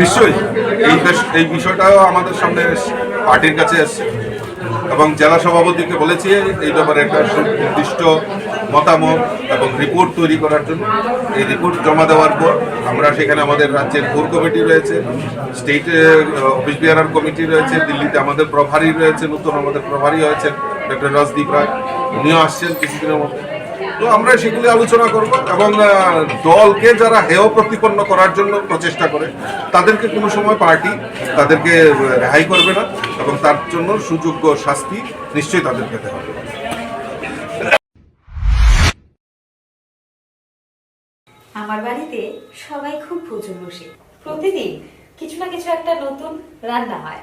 নিশ্চয়ই। এই এই বিষয়টাও আমাদের সামনে পার্টির কাছে এসছে। এবং জেলা সভাপতিকে বলেছি, এই ব্যাপারে একটা সুনির্দিষ্ট মতামত এবং রিপোর্ট তৈরি করার জন্য। এই রিপোর্ট জমা দেওয়ার পর আমরা সেখানে আমাদের রাজ্যের কোর কমিটি রয়েছে স্টেটে অফিস বিয়ারার কমিটি রয়েছে, দিল্লিতে আমাদের প্রভারী রয়েছে নতুন আমাদের প্রভারী হয়েছেন ডক্টর রাজদীপ রায়। উনিও আসছেন কিছুদিনের মধ্যে। তো আমরা সেগুলি আলোচনা করব এবং দলকে যারা হেয় প্রতিপন্ন করার জন্য প্রচেষ্টা করে, তাদেরকে কোনো সময় পার্টি তাদেরকে রেহাই করবে না এবং তার জন্য সুযোগ্য শাস্তি নিশ্চয়ই তাদের পেতে হবে। আমার বাড়িতে সবাই খুব প্রচুর বসে। প্রতিদিন কিছু না কিছু একটা নতুন রান্না হয়।